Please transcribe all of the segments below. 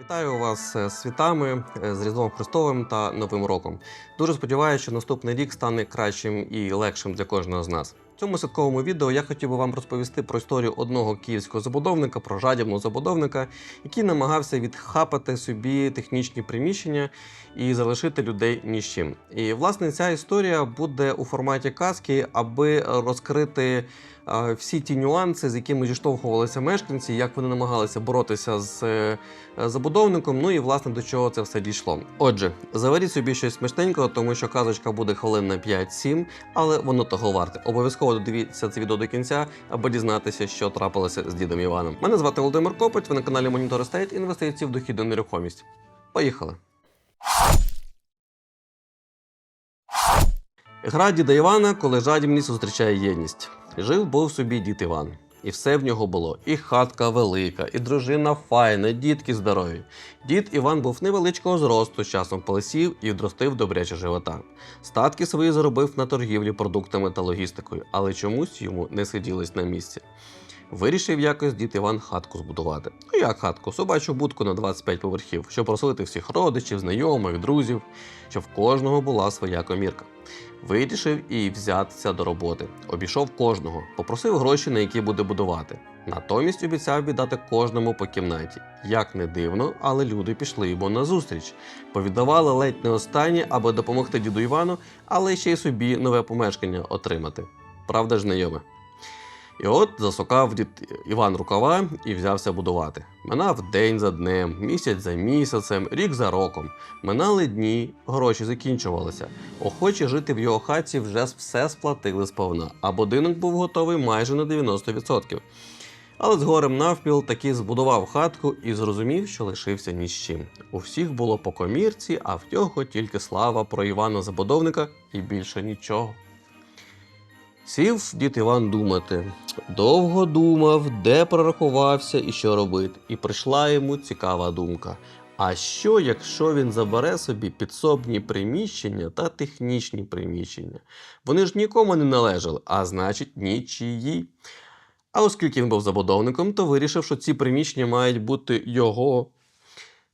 Вітаю вас е, з світами, е, з Різдвом Христовим та Новим роком. Дуже сподіваюся, що наступний рік стане кращим і легшим для кожного з нас. В цьому святковому відео я хотів би вам розповісти про історію одного київського забудовника, про жадібного забудовника, який намагався відхапати собі технічні приміщення і залишити людей ні з чим. І власне ця історія буде у форматі казки, аби розкрити всі ті нюанси, з якими зіштовхувалися мешканці, як вони намагалися боротися з е, забудовником. Ну і власне до чого це все дійшло. Отже, заваріть собі щось смачненького, тому що казочка буде хвилин на 5-7, але воно того варте. Обов'язково додивіться це відео до кінця, аби дізнатися, що трапилося з дідом Іваном. Мене звати Володимир Копець, ви на каналі Monitor Estate інвестиції в дохідну нерухомість. Поїхали! Гра діда Івана, коли жадібність зустрічає єдність. Жив був собі дід Іван. І все в нього було. І хатка велика, і дружина файна, дітки здорові. Дід Іван був невеличкого зросту, з часом полисів і вдростив добряче живота. Статки свої заробив на торгівлі продуктами та логістикою, але чомусь йому не сиділось на місці. Вирішив якось дід Іван хатку збудувати. Ну як хатку? Собачу будку на 25 поверхів, щоб розселити всіх родичів, знайомих, друзів, щоб в кожного була своя комірка. Вирішив і взятися до роботи. Обійшов кожного, попросив гроші, на які буде будувати. Натомість обіцяв віддати кожному по кімнаті. Як не дивно, але люди пішли йому назустріч. Повіддавали ледь не останнє, аби допомогти діду Івану, але ще й собі нове помешкання отримати. Правда ж, знайоме? І от засукав дід Іван рукава і взявся будувати. Минав день за днем, місяць за місяцем, рік за роком. Минали дні, гроші закінчувалися. Охочі жити в його хаті вже все сплатили сповна, а будинок був готовий майже на 90%. Але з горем навпіл таки збудував хатку і зрозумів, що лишився ні з чим. У всіх було по комірці, а в нього тільки слава про Івана Забудовника і більше нічого. Сів дід Іван думати. Довго думав, де прорахувався і що робити. І прийшла йому цікава думка. А що, якщо він забере собі підсобні приміщення та технічні приміщення? Вони ж нікому не належали, а значить, нічиї. А оскільки він був забудовником, то вирішив, що ці приміщення мають бути його.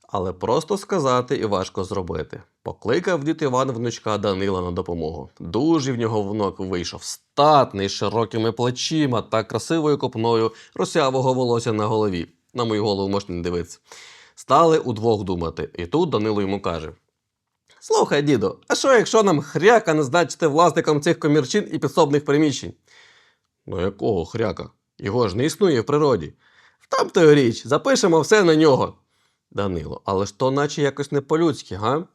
Але просто сказати і важко зробити. Покликав дід Іван внучка Данила на допомогу. Дуже в нього внук вийшов статний, широкими плечима та красивою копною росявого волосся на голові. На мою голову можна не дивитися. Стали удвох думати, і тут Данило йому каже: Слухай, діду, а що якщо нам хряка назначити власником цих комірчин і підсобних приміщень? Ну якого хряка? Його ж не існує в природі. Там то річ, запишемо все на нього. Данило, але ж то наче якось не по-людськи, га?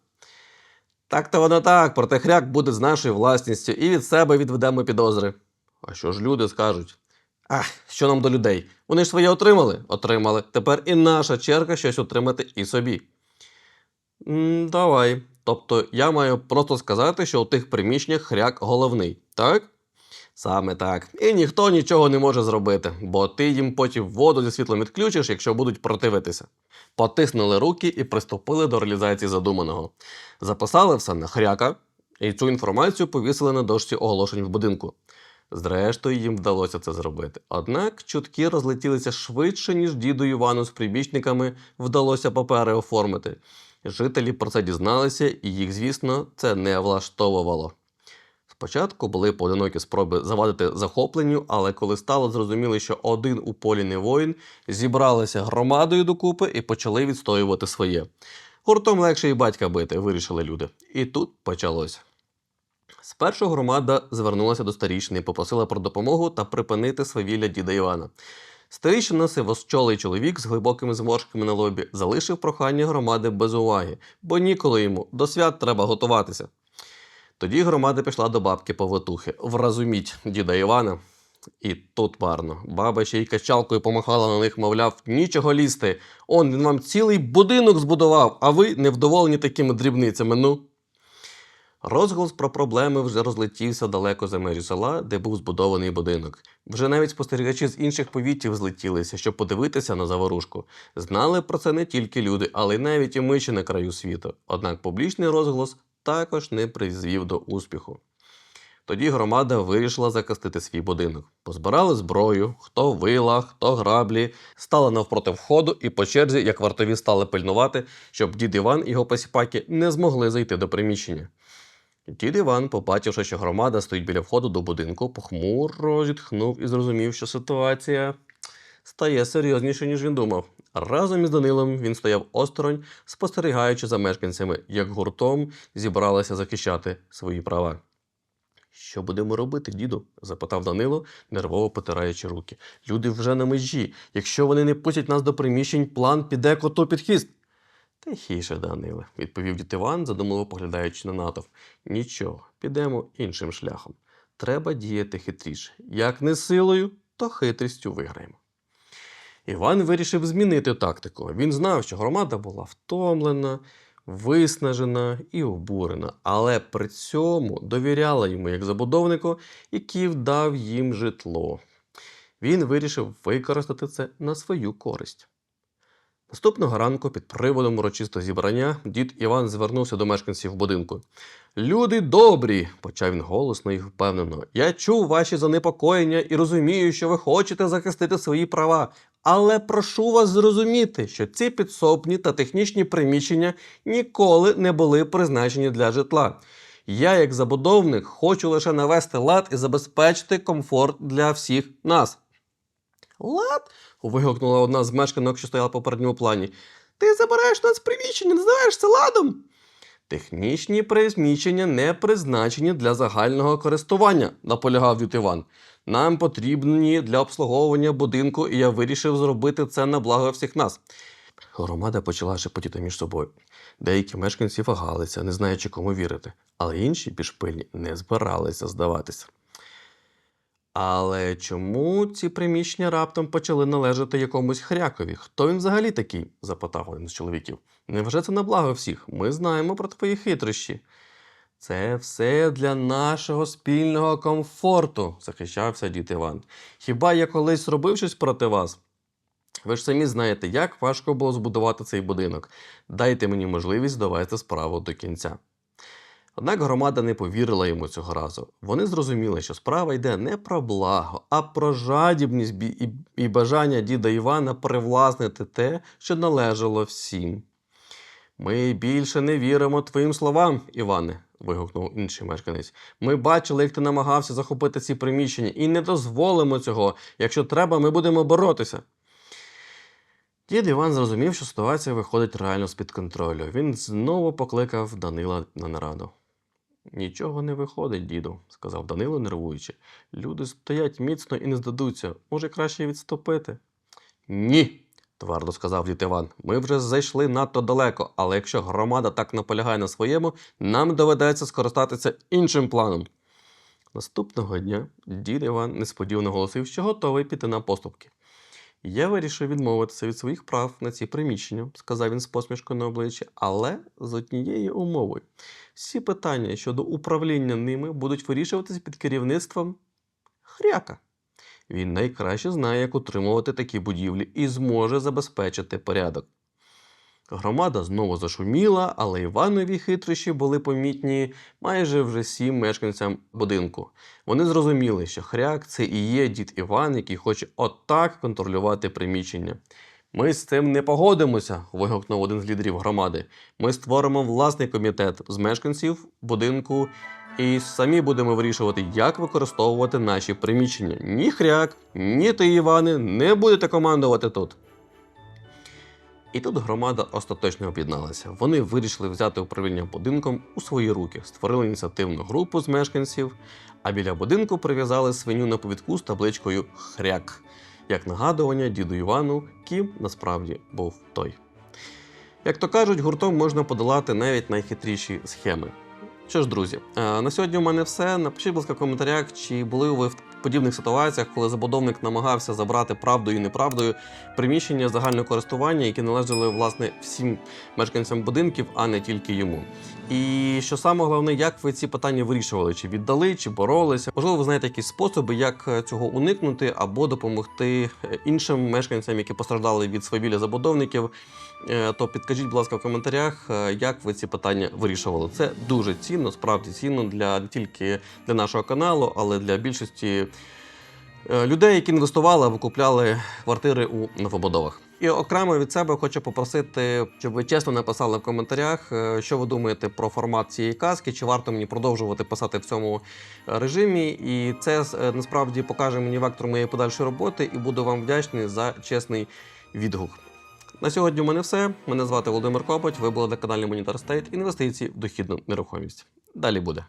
Так то воно так, проте хряк буде з нашою власністю і від себе відведемо підозри. А що ж люди скажуть? Ах, що нам до людей? Вони ж своє отримали? Отримали. Тепер і наша черга щось отримати і собі. м давай. Тобто я маю просто сказати, що у тих приміщеннях хряк головний, так? Саме так. І ніхто нічого не може зробити, бо ти їм потім воду зі світлом відключиш, якщо будуть противитися. Потиснули руки і приступили до реалізації задуманого. Записали все на хряка, і цю інформацію повісили на дошці оголошень в будинку. Зрештою, їм вдалося це зробити. Однак чутки розлетілися швидше, ніж діду Івану з прибічниками вдалося папери оформити. Жителі про це дізналися, і їх, звісно, це не влаштовувало. Спочатку були поодинокі спроби завадити захопленню, але коли стало зрозуміло, що один у полі не воїн, зібралися громадою докупи і почали відстоювати своє. Гуртом легше і батька бити, вирішили люди. І тут почалося. Спершу громада звернулася до старішини, попросила про допомогу та припинити свавілля діда Івана. Старішина сивощолий чоловік з глибокими зморшками на лобі залишив прохання громади без уваги, бо ніколи йому до свят треба готуватися. Тоді громада пішла до бабки повитухи. Вразуміть діда Івана. І тут парно. Баба ще й качалкою помахала на них, мовляв, нічого лізти. Он він вам цілий будинок збудував, а ви невдоволені такими дрібницями. Ну. Розголос про проблеми вже розлетівся далеко за межі села, де був збудований будинок. Вже навіть спостерігачі з інших повітів злетілися, щоб подивитися на заворушку. Знали про це не тільки люди, але й навіть і миші на краю світу. Однак публічний розголос також не призвів до успіху. Тоді громада вирішила захистити свій будинок. Позбирали зброю, хто вила, хто граблі, стали навпроти входу і по черзі, як вартові стали пильнувати, щоб дід Іван і його посіпаки не змогли зайти до приміщення. Дід Іван, побачивши, що громада стоїть біля входу до будинку, похмуро зітхнув і зрозумів, що ситуація стає серйозніше, ніж він думав. Разом із Данилом він стояв осторонь, спостерігаючи за мешканцями, як гуртом зібралися захищати свої права. Що будемо робити, діду? запитав Данило, нервово потираючи руки. Люди вже на межі. Якщо вони не пустять нас до приміщень, план піде коту під хіст. Тихіше, Даниле, відповів дід Іван, задумливо поглядаючи на натовп. Нічого, підемо іншим шляхом. Треба діяти хитріше. Як не силою, то хитрістю виграємо. Іван вирішив змінити тактику. Він знав, що громада була втомлена, виснажена і обурена, але при цьому довіряла йому як забудовнику, який вдав їм житло. Він вирішив використати це на свою користь. Наступного ранку, під приводом урочистого зібрання, дід Іван звернувся до мешканців будинку. Люди добрі, почав він голосно і впевнено. Я чув ваші занепокоєння і розумію, що ви хочете захистити свої права. Але прошу вас зрозуміти, що ці підсобні та технічні приміщення ніколи не були призначені для житла. Я, як забудовник, хочу лише навести лад і забезпечити комфорт для всіх нас. Лад? вигукнула одна з мешканок, що стояла по передньому плані. Ти забираєш нас приміщення, називаєш це ладом. Технічні приміщення не призначені для загального користування, наполягав Іван. Нам потрібні для обслуговування будинку, і я вирішив зробити це на благо всіх нас. Громада почала шепотіти між собою. Деякі мешканці вагалися, не знаючи, кому вірити, але інші більш пильні не збиралися здаватися. Але чому ці приміщення раптом почали належати якомусь хрякові? Хто він взагалі такий? запитав один з чоловіків. Невже це на благо всіх? Ми знаємо про твої хитрощі. Це все для нашого спільного комфорту, захищався дід Іван. Хіба я колись робив щось проти вас? Ви ж самі знаєте, як важко було збудувати цей будинок. Дайте мені можливість довести справу до кінця. Однак громада не повірила йому цього разу. Вони зрозуміли, що справа йде не про благо, а про жадібність і, бажання діда Івана привласнити те, що належало всім. Ми більше не віримо твоїм словам, Іване, вигукнув інший мешканець. Ми бачили, як ти намагався захопити ці приміщення, і не дозволимо цього. Якщо треба, ми будемо боротися. Дід Іван зрозумів, що ситуація виходить реально з-під контролю. Він знову покликав Данила на нараду. Нічого не виходить, діду, сказав Данило, нервуючи. Люди стоять міцно і не здадуться. Може, краще відступити? Ні, твердо сказав дід Іван. Ми вже зайшли надто далеко, але якщо громада так наполягає на своєму, нам доведеться скористатися іншим планом. Наступного дня дід Іван несподівано оголосив, що готовий піти на поступки. Я вирішив відмовитися від своїх прав на ці приміщення, сказав він з посмішкою на обличчі, але з однією умовою. Всі питання щодо управління ними будуть вирішуватися під керівництвом хряка. Він найкраще знає, як утримувати такі будівлі і зможе забезпечити порядок. Громада знову зашуміла, але Іванові хитрощі були помітні майже вже всім мешканцям будинку. Вони зрозуміли, що хряк це і є дід Іван, який хоче отак контролювати приміщення. Ми з цим не погодимося, вигукнув один з лідерів громади. Ми створимо власний комітет з мешканців будинку і самі будемо вирішувати, як використовувати наші приміщення. Ні хряк, ні ти, Іване, не будете командувати тут. І тут громада остаточно об'єдналася. Вони вирішили взяти управління будинком у свої руки, створили ініціативну групу з мешканців, а біля будинку прив'язали свиню на повідку з табличкою Хряк, як нагадування діду Івану, ким насправді був той. Як то кажуть, гуртом можна подолати навіть найхитріші схеми. Що ж, друзі, е, на сьогодні у мене все. Напишіть, будь ласка, в коментарях, чи були ви подібних ситуаціях, коли забудовник намагався забрати правдою і неправдою приміщення загального користування, які належали власне всім мешканцям будинків, а не тільки йому. І що саме головне, як ви ці питання вирішували? Чи віддали, чи боролися? Можливо, ви знаєте якісь способи, як е, цього уникнути або допомогти е, іншим мешканцям, які постраждали від свавілля забудовників, то підкажіть, будь ласка, в коментарях, е, як ви ці питання вирішували. Це дуже цінно, справді цінно для не тільки для нашого каналу, але для більшості е, людей, які інвестували або купляли квартири у новобудовах. І окремо від себе хочу попросити, щоб ви чесно написали в коментарях, е, що ви думаєте про формат цієї казки, чи варто мені продовжувати писати в цьому е, режимі. І це е, насправді покаже мені вектор моєї подальшої роботи, і буду вам вдячний за чесний відгук. На сьогодні у мене все. Мене звати Володимир Копоть. Ви були на каналі Монітор Стейт інвестиції в дохідну нерухомість. Далі буде.